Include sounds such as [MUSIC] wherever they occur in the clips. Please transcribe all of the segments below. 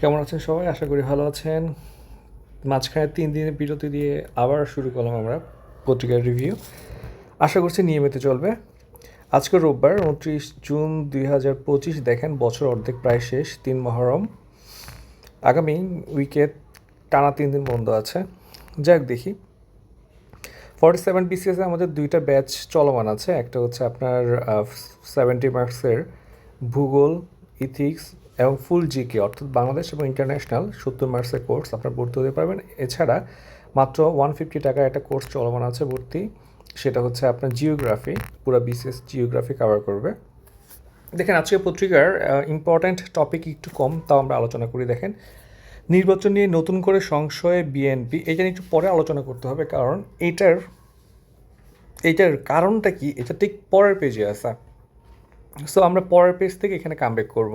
কেমন আছেন সবাই? আশা করি ভালো আছেন। মাঝখানে তিন দিনের বিরতি দিয়ে আবার শুরু করলাম আমরা পত্রিকার রিভিউ আশা করছি নিয়মিত চলবে। আজকে রোববার, উনত্রিশ জুন দুই হাজার পঁচিশ, দেখেন বছর অর্ধেক প্রায় শেষ, তিন মহরম। আগামী উইকেট টানা তিন দিন বন্ধ আছে। যাক দেখি। ফর্টি সেভেন বিসিএসে আমাদের দুইটা ব্যাচ চলমান আছে। একটা হচ্ছে আপনার সেভেন্টি মার্কসের ভূগোল ইথিক্স এবং ফুল জিকে অর্থাৎ বাংলাদেশ এবং ইন্টারন্যাশনাল সত্তর মার্কসের কোর্স আপনার ভর্তি হতে পারবেন। এছাড়া মাত্র ওয়ান ফিফটি টাকা একটা কোর্স চলমান আছে ভর্তি, সেটা হচ্ছে আপনার জিওগ্রাফি পুরো বিসিএস জিওগ্রাফি কভার করবে। দেখেন আজকে পত্রিকার ইম্পর্ট্যান্ট টপিক একটু কম, তাও আমরা আলোচনা করি, দেখেন। নির্বাচন নিয়ে নতুন করে সংশয়ে বিএনপি এটা নিয়ে একটু পরে আলোচনা করতে হবে, কারণ এটার এটার কারণটা কি? এটা ঠিক পরের পেজে আসা সো আমরা পরের পেজ থেকে এখানে কামব্যাক করব।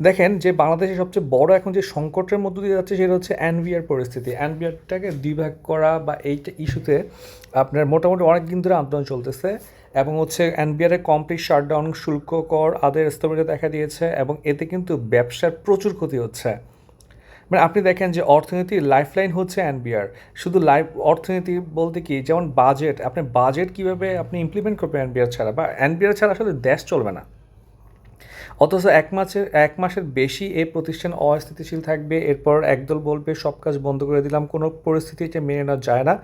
দেখেন যে বাংলাদেশের সবচেয়ে বড় এখন যে সংকটের মধ্য দিয়ে যাচ্ছে সেটা হচ্ছে অ্যানভিআর পরিস্থিতি। অ্যানভিআরটাকে দুই ভাগ করা বা এইটা ইস্যুতে আপনার মোটামুটি অনেক দিন ধরে আন্দোলন চলতেছে এবং হচ্ছে এনবিআরের কমপ্লিট শাটডাউন শুল্ক কর আদের স্থবিরতা দেখা দিয়েছে এবং এতে কিন্তু ব্যবসার প্রচুর ক্ষতি হচ্ছে। মানে আপনি দেখেন যে অর্থনীতির লাইফলাইন হচ্ছে এনবিআর শুধু লাইফ অর্থনীতি বলতে কি, যেমন বাজেট আপনি বাজেট কীভাবে আপনি ইমপ্লিমেন্ট করবেন এনবিআর ছাড়া? বা এনবিআর ছাড়া আসলে দেশ চলবে না। অথচ এক মাসের এক মাসের বেশি এই প্রতিষ্ঠান অস্থিতিশীল থাকবে। এরপর একদল বলবে, সব কাজ বন্ধ করে দিলাম, কোনো পরিস্থিতিতে মেনে নেওয়া যায় না।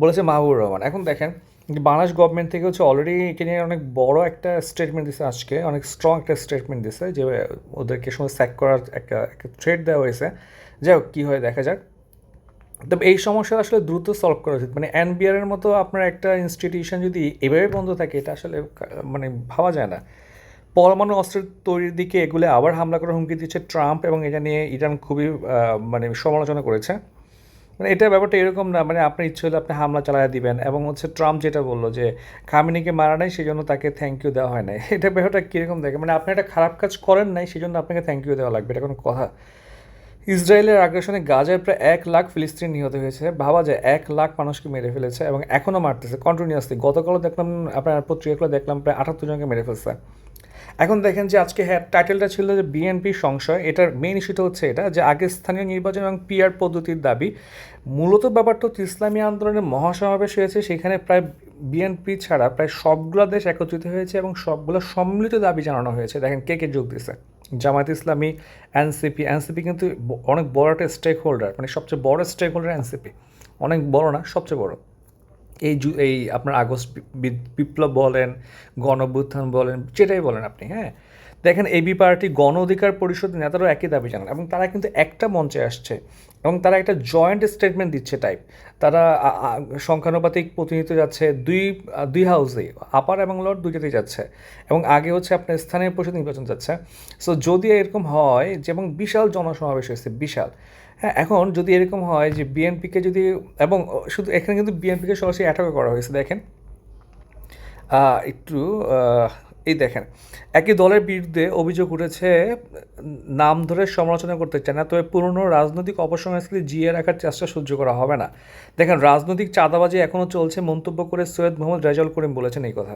বলেছে মাহবুবুর রহমান। এখন দেখেন, বাংলাদেশ গভর্নমেন্ট থেকে হচ্ছে অলরেডি একে নিয়ে অনেক বড় একটা স্টেটমেন্ট দিছে আজকে, অনেক স্ট্রং একটা স্টেটমেন্ট দিছে যে, ওদেরকে সময় স্যাক করার একটা একটা থ্রেড দেওয়া হয়েছে। যাই হোক, কী হয় দেখা যাক। তবে এই সমস্যা আসলে দ্রুত সলভ করা উচিত। মানে এনবিআরের মতো আপনার একটা ইনস্টিটিউশন যদি এভাবে বন্ধ থাকে, এটা আসলে মানে ভাবা যায় না। পরমাণু অস্ত্রের তৈরির দিকে এগুলো আবার হামলা করার হুমকি দিচ্ছে ট্রাম্প এবং এটা নিয়ে ইরান খুবই মানে সমালোচনা করেছে। মানে এটা ব্যাপারটা এরকম না মানে আপনার ইচ্ছে হলে আপনি হামলা চালায় দিবেন এবং হচ্ছে ট্রাম্প যেটা বলল যে খামিনিকে মারা নাই সেই জন্য তাকে থ্যাংক ইউ দেওয়া হয় নাই। [LAUGHS] এটা ব্যাপারটা কীরকম দেখে? মানে আপনি একটা খারাপ কাজ করেন নাই সেই জন্য আপনাকে থ্যাংক ইউ দেওয়া লাগবে, এটা কোনো কথা। ইসরায়েলের আগ্রাসনে গাজায় প্রায় এক লাখ ফিলিস্তিন নিহত হয়েছে, ভাবা যায় এক লাখ মানুষকে মেরে ফেলেছে এবং এখনও মারতেছে। কন্টিনিউয়াসলি গতকালও দেখলাম, আপনার পত্রিকাগুলো দেখলাম, প্রায় আটাত্তর জনকে মেরে ফেলছে। এখন দেখেন যে আজকে হ্যাঁ টাইটেলটা ছিল যে বিএনপি সংশয়। এটার মেইন ইস্যুটা হচ্ছে এটা, যে আগে স্থানীয় নির্বাচন এবং পিআর পদ্ধতির দাবি। মূলত ব্যাপারটা হচ্ছে ইসলামী আন্দোলনের মহাসমাবেশ হয়েছে, সেখানে প্রায় বিএনপি ছাড়া প্রায় সবগুলো দেশ একত্রিত হয়েছে এবং সবগুলো সম্মিলিত দাবি জানানো হয়েছে। দেখেন কে কে যোগ দিছে জামায়াত ইসলামী এনসিপি এনসিপি কিন্তু অনেক বড় একটা স্টেক হোল্ডার মানে সবচেয়ে বড় স্টেক হোল্ডার এনসিপি অনেক বড় না, সবচেয়ে বড়। এই জু এই আপনার আগস্ট বিপ্লব বলেন গণ বলেন যেটাই বলেন আপনি হ্যাঁ? দেখেন এবি পার্টি গণ অধিকার পরিষদের নেতারাও একই দাবি জানান এবং তারা কিন্তু একটা মঞ্চে আসছে এবং তারা একটা জয়েন্ট স্টেটমেন্ট দিচ্ছে টাইপ তারা সংখ্যানুপাতিক প্রতিনিধিত্ব যাচ্ছে দুই দুই হাউসে আপার এবং লোয়ার দুইটাতেই যাচ্ছে এবং আগে হচ্ছে আপনার স্থানীয় পরিষদ নির্বাচন যাচ্ছে। সো যদি এরকম হয় যে, এবং বিশাল জনসমাবেশ হয়েছে, বিশাল। হ্যাঁ এখন যদি এরকম হয় যে বিএনপিকে যদি, এবং শুধু এখানে কিন্তু বিএনপিকে সরাসরি অ্যাটাক করা হয়েছে, দেখেন। একটু এই দেখেন, একই দলের বিরুদ্ধে অভিযোগ উঠেছে, নাম ধরে সমালোচনা করতে চায় না, তবে পুরনো রাজনৈতিক অপসংস্কৃতি জিয়ে রাখার চেষ্টা সহ্য করা হবে না। দেখেন, রাজনৈতিক চাঁদাবাজি এখনও চলছে, মন্তব্য করে সৈয়দ মোহাম্মদ রেজাউল করিম বলেছেন এই কথা।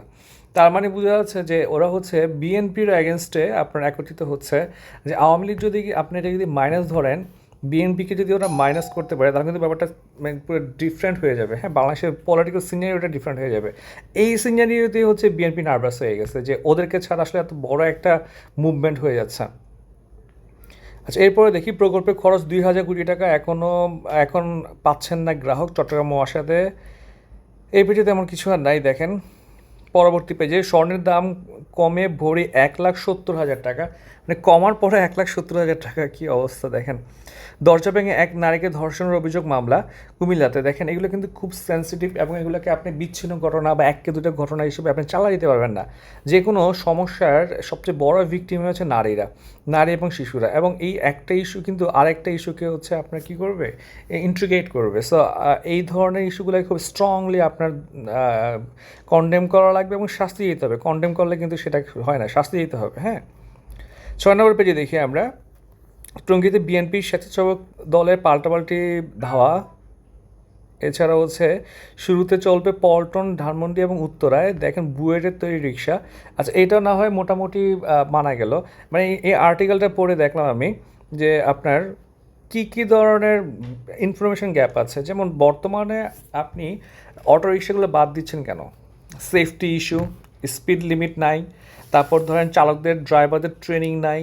তার মানে বোঝা যাচ্ছে যে ওরা হচ্ছে বিএনপির অ্যাগেনস্টে আপনার একত্রিত হচ্ছে, যে আওয়ামী লীগ যদি আপনি এটা যদি মাইনাস ধরেন বিএনপিকে যদি ওরা মাইনাস করতে পারে, তাহলে কিন্তু ব্যাপারটা মানে পুরো ডিফারেন্ট হয়ে যাবে। হ্যাঁ বাংলাদেশের পলিটিক্যাল সিনারিওটা ডিফারেন্ট হয়ে যাবে। এই সিনারিওতে হচ্ছে বিএনপি নার্ভাস হয়ে গেছে যে ওদেরকে ছাড়া আসলে এত বড় একটা মুভমেন্ট হয়ে যাচ্ছে। আচ্ছা এরপরে দেখি প্রকল্পের খরচ দুই হাজার কোটি টাকা এখনও এখন পাচ্ছেন না গ্রাহক। চট্টগ্রাম মহাসাতে এই পেজে তেমন কিছু আর নাই, দেখেন। পরবর্তী পেজে স্বর্ণের দাম কমে ভরি এক লাখ সত্তর হাজার টাকা। মানে কমার পরে এক লাখ সত্তর হাজার টাকা কী অবস্থা দেখেন। দরজা ভেঙে এক নারীকে ধর্ষণের অভিযোগ মামলা কুমিল্লাতে। দেখেন, এগুলো কিন্তু খুব সেন্সিটিভ এবং এগুলোকে আপনি বিচ্ছিন্ন ঘটনা বা এককে দুটো ঘটনা হিসেবে আপনি চালা দিতে পারবেন না। যে কোনো সমস্যার সবচেয়ে বড় ভিকটিম হচ্ছে নারীরা, নারী এবং শিশুরা। এবং এই একটা ইস্যু কিন্তু আরেকটা ইস্যুকে হচ্ছে আপনার কী করবে? ইন্ট্রিগেট করবে। সো এই ধরনের ইস্যুগুলোকে খুব স্ট্রংলি আপনার কন্ডেম করা লাগবে এবং শাস্তি দিতে হবে। কন্ডেম করলে কিন্তু সেটা হয় না, শাস্তি দিতে হবে হ্যাঁ? ছয় নম্বর পেজে দেখি আমরা। টঙ্গীতে বিএনপির স্বেচ্ছাসেবক দলের পাল্টাপাল্টি ধাওয়া। এছাড়া হচ্ছে, শুরুতে চলবে পল্টন, ধানমন্ডি এবং উত্তরায়। দেখেন, বুয়েটের তৈরি রিক্সা আচ্ছা এটা না হয় মোটামুটি মানা গেল। মানে এই আর্টিকেলটা পড়ে দেখলাম আমি যে আপনার কি কি ধরনের ইনফরমেশন গ্যাপ আছে? যেমন বর্তমানে আপনি অটো রিক্সাগুলো বাদ দিচ্ছেন কেন? সেফটি ইস্যু স্পিড লিমিট নাই, তারপর ধরেন চালকদের ড্রাইভারদের ট্রেনিং নাই,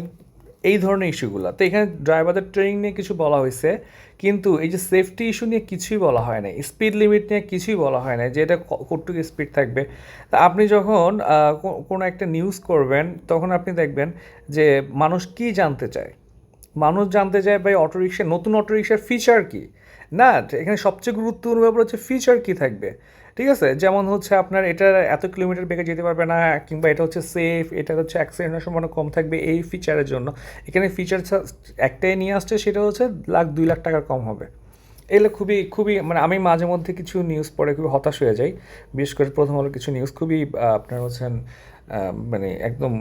এই ধরনের ইস্যুগুলো তো এখানে ড্রাইভারদের ট্রেনিং নিয়ে কিছু বলা হয়েছে, কিন্তু এই যে সেফটি ইস্যু নিয়ে কিছুই বলা হয় না স্পিড লিমিট নিয়ে কিছুই বলা হয় না যে এটা কতটুকু স্পিড থাকবে। তা আপনি যখন কোনো একটা নিউজ করবেন, তখন আপনি দেখবেন যে মানুষ কি জানতে চায়? মানুষ জানতে চায় ভাই অটোরিকশা নতুন অটোরিকশার ফিচার কি? না, এখানে সবচেয়ে গুরুত্বপূর্ণ ব্যাপার হচ্ছে ফিচার কি থাকবে? ঠিক আছে? যেমন হচ্ছে আপনার এটা এত কিলোমিটার বেগে যেতে পারবে না, কিংবা এটা হচ্ছে সেফ এটা হচ্ছে অ্যাক্সিডেন্টের সম্ভাবনা কম থাকবে এই ফিচারের জন্য। এখানে ফিচার একটাই নিয়ে আসছে, সেটা হচ্ছে লাখ, দুই লাখ টাকার কম হবে। এগুলো খুবই খুবই মানে আমি মাঝে মধ্যে কিছু নিউজ পড়ে খুবই হতাশ হয়ে যাই। বিশেষ করে প্রথম আলো কিছু নিউজ খুবই আপনার হচ্ছেন মানে একদম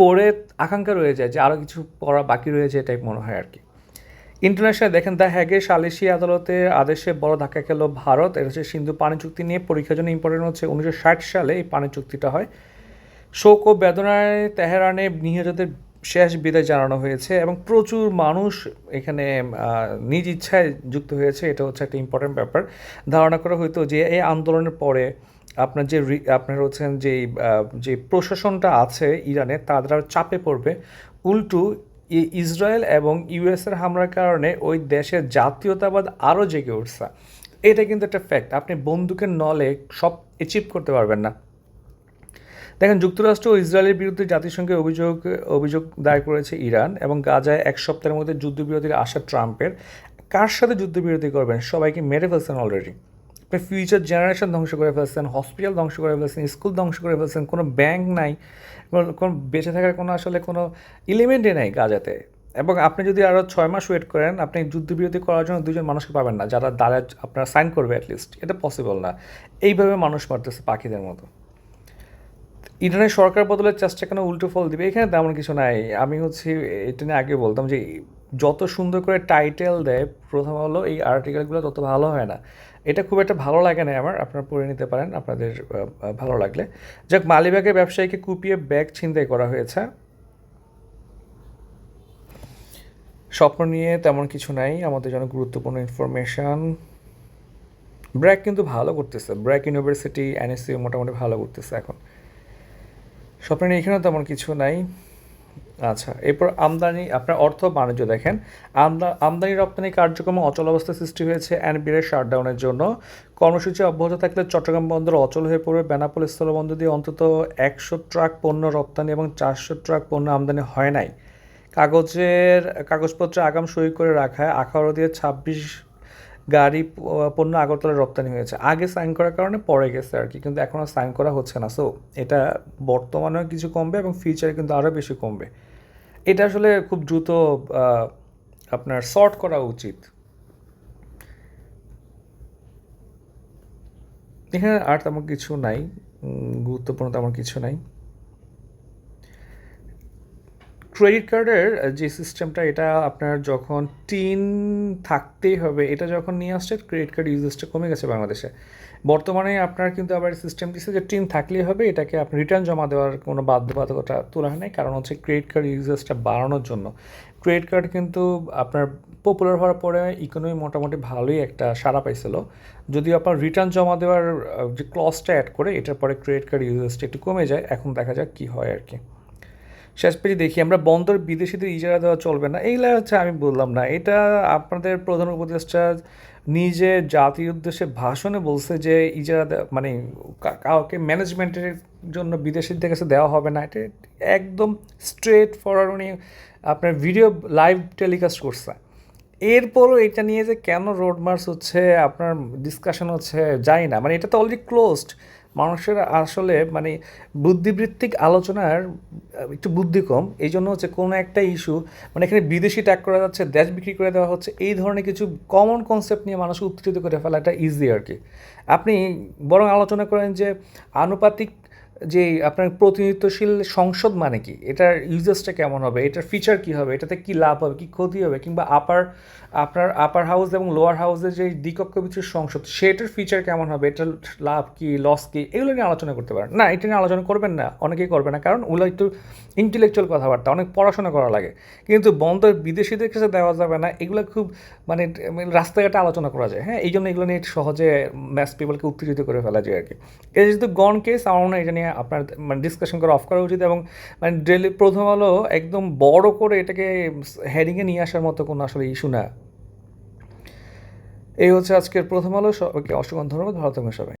পড়ে আকাঙ্ক্ষা রয়ে যায় যে আরও কিছু পড়া বাকি রয়েছে টাইপ মনে হয় আর কি। ইন্টারন্যাশনাল দেখেন দ্য হ্যাগে সালিসি আদালতের আদেশে বড় ধাক্কা খেলো ভারত। এটা হচ্ছে সিন্ধু পানি চুক্তি নিয়ে পরীক্ষার জন্য ইম্পর্টেন্ট হচ্ছে। উনিশশো ষাট সালে এই পানি চুক্তিটা হয়। শোক ও বেদনায় তেহরানে নিহতদের শেষ বিদায় জানানো হয়েছে এবং প্রচুর মানুষ এখানে নিজ ইচ্ছায় যুক্ত হয়েছে। এটা হচ্ছে একটা ইম্পর্টেন্ট ব্যাপার। ধারণা করা হয়তো যে এই আন্দোলনের পরে আপনার যে আপনার হচ্ছেন যে যে প্রশাসনটা আছে ইরানে তারা চাপে পড়বে। উল্টো ইসরায়েল এবং ইউএসের হামলার কারণে ওই দেশের জাতীয়তাবাদ আরও জেগে উঠছে। এটা কিন্তু একটা ফ্যাক্ট আপনি বন্দুকের নলে সব অ্যাচিভ করতে পারবেন না। দেখেন, যুক্তরাষ্ট্র ও ইসরায়েলের বিরুদ্ধে জাতিসংঘে অভিযোগ অভিযোগ দায়ের করেছে ইরান এবং গাজায় এক সপ্তাহের মধ্যে যুদ্ধবিরতির আশা ট্রাম্পের। কার সাথে যুদ্ধবিরতি করবেন? সবাইকে মেরে ফেলছেন অলরেডি ফিউচার জেনারেশন ধ্বংস করে ফেলছেন হসপিটাল ধ্বংস করে ফেলছেন স্কুল ধ্বংস করে ফেলছেন, কোনো ব্যাংক নাই, কোনো বেঁচে থাকার কোনো আসলে কোনো এলিমেন্টই নাই গাজাতে। এবং আপনি যদি আরও ছয় মাস ওয়েট করেন, আপনি যুদ্ধবিরতি করার জন্য দুজন মানুষকে পাবেন না, যারা দ্বারা আপনার সাইন করবে অ্যাটলিস্ট এটা পসিবল না। এইভাবে মানুষ মারতেছে পাখিদের মতো। ইরানের সরকার বদলের চেষ্টা কেন উল্টো ফল দিবে? এখানে তেমন কিছু নাই। আমি হচ্ছে এটা নিয়ে আগে বলতাম যে, যত সুন্দর করে টাইটেল দেয়, প্রথম হলো এই আর্টিকেলগুলো তত ভালো হয় না। এটা খুব একটা ভালো লাগে না আমার, আপনারা পড়ে নিতে পারেন, আপনাদের ভালো লাগলে। যাক, মালিবাগের ব্যবসায়ীকে কুপিয়ে ব্যাগ ছিনতাই করা হয়েছে। স্বপ্ন নিয়ে তেমন কিছু নাই, আমাদের জন্য গুরুত্বপূর্ণ ইনফরমেশন ব্র্যাক কিন্তু ভালো করতেছে ব্র্যাক ইউনিভার্সিটি এনএসসি মোটামুটি ভালো করতেছে এখন। স্বপ্ন নিয়ে এখানেও তেমন কিছু নাই। আচ্ছা এরপর আমদানি, আপনার অর্থ বাণিজ্য দেখেন। আমদা, আমদানি রপ্তানি কার্যক্রমে অচল অবস্থা সৃষ্টি হয়েছে অ্যানবিরের শাটডাউনের জন্য। কর্মসূচি অব্যাহত থাকলে চট্টগ্রাম বন্দর অচল হয়ে পড়বে। বেনাপোল স্থলবন্দর দিয়ে অন্তত একশো ট্রাক পণ্য রপ্তানি এবং চারশো ট্রাক পণ্য আমদানি হয় নাই। কাগজের কাগজপত্র আগাম সই করে রাখায় আখাউড়া দিয়ে ছাব্বিশ গাড়ি পণ্য আগরতলা রপ্তানি হয়েছে। আগে সাইন করার কারণে পরে গেছে আর কি, কিন্তু এখন আর সাইন করা হচ্ছে না। সো এটা বর্তমানেও কিছু কমবে এবং ফিউচারে কিন্তু আরও বেশি কমবে। এটা আসলে খুব দ্রুত আপনার সর্ট করা উচিত। এখানে আর তেমন কিছু নাই গুরুত্বপূর্ণ তেমন কিছু নাই। ক্রেডিট কার্ডের যে সিস্টেমটা এটা আপনার যখন টিন থাকতেই হবে, এটা যখন নিয়ে আসছে ক্রেডিট কার্ড ইউজেসটা কমে গেছে বাংলাদেশে। বর্তমানে আপনার কিন্তু আবার সিস্টেম দিচ্ছে যে টিন থাকলেই হবে, এটাকে আপনি রিটার্ন জমা দেওয়ার কোনো বাধ্যবাধকতা তোলা হয় নাই, কারণ হচ্ছে ক্রেডিট কার্ড ইউজেসটা বাড়ানোর জন্য। ক্রেডিট কার্ড কিন্তু আপনার পপুলার হওয়ার পরে ইকোনমি মোটামুটি ভালোই একটা সাড়া পাইছিল। যদিও আপনার রিটার্ন জমা দেওয়ার যে ক্লসটা অ্যাড করে, এটার পরে ক্রেডিট কার্ড ইউজেসটা একটু কমে যায়, এখন দেখা যাক কী হয় আর কি। শেষ পেজে দেখি, আমরা বন্দর বিদেশিদের ইজারা দেওয়া চলবে না। এইগুলা হচ্ছে আমি বললাম না, এটা আপনাদের প্রধান উপদেষ্টা নিজে জাতির উদ্দেশ্যে ভাষণে বলছে যে ইজারা মানে কাউকে ম্যানেজমেন্টের জন্য বিদেশিদের কাছে দেওয়া হবে না। এটা একদম স্ট্রেট ফরওয়ার্ড উনি আপনার ভিডিও লাইভ টেলিকাস্ট করছে। এরপরও এটা নিয়ে যে কেন রোড মার্চ হচ্ছে, আপনার ডিসকাশন হচ্ছে যাই না। মানে এটা তো অলরেডি ক্লোজড মানুষের আসলে মানে বুদ্ধিবৃত্তিক আলোচনার একটু বুদ্ধি কম। এই জন্য হচ্ছে কোনো একটা ইস্যু মানে এখানে বিদেশি ট্যাগ করা যাচ্ছে, দেশ বিক্রি করে দেওয়া হচ্ছে, এই ধরনের কিছু কমন কনসেপ্ট নিয়ে মানুষকে উত্তেজিত করে ফেলাটা ইজি আর কি। আপনি বরং আলোচনা করেন যে আনুপাতিক যে আপনার প্রতিনিধিত্বশীল সংসদ মানে কি? এটার ইউজেসটা কেমন হবে? এটার ফিচার কি হবে? এটাতে কি লাভ হবে? কি ক্ষতি হবে? কিংবা আপার আপনার আপার হাউস এবং লোয়ার হাউসের যে দ্বিকক্ষ বিশিষ্ট সংসদ, সেটার ফিচার কেমন হবে? এটার লাভ কি? লস কি? এগুলো নিয়ে আলোচনা করতে পারেন। না, এটা নিয়ে আলোচনা করবেন না, অনেকেই করবে না। কারণ ওগুলো একটু ইন্টেলেকচুয়াল কথাবার্তা, অনেক পড়াশোনা করা লাগে। কিন্তু বন্ধ বিদেশিদের কাছে দেওয়া যাবে না, এগুলো খুব মানে রাস্তাঘাটে আলোচনা করা যায়। হ্যাঁ এই জন্য এগুলো নিয়ে সহজে ম্যাস পিপলকে উত্তেজিত করে ফেলা যায় আর কি। এটা যেহেতু গন কেস আমার মনে হয় এটা নিয়ে আপনার মানে ডিসকাশন করা অফ করা উচিত এবং মানে ডেলি প্রথম আলো একদম বড় করে এটাকে হেডিংয়ে নিয়ে আসার মতো কোনো আসলে ইস্যু না। এই হচ্ছে আজকের প্রথম আলো। সবাইকে অসংখ্য ধন্যবাদ। ভালো থাকবেন সবাই।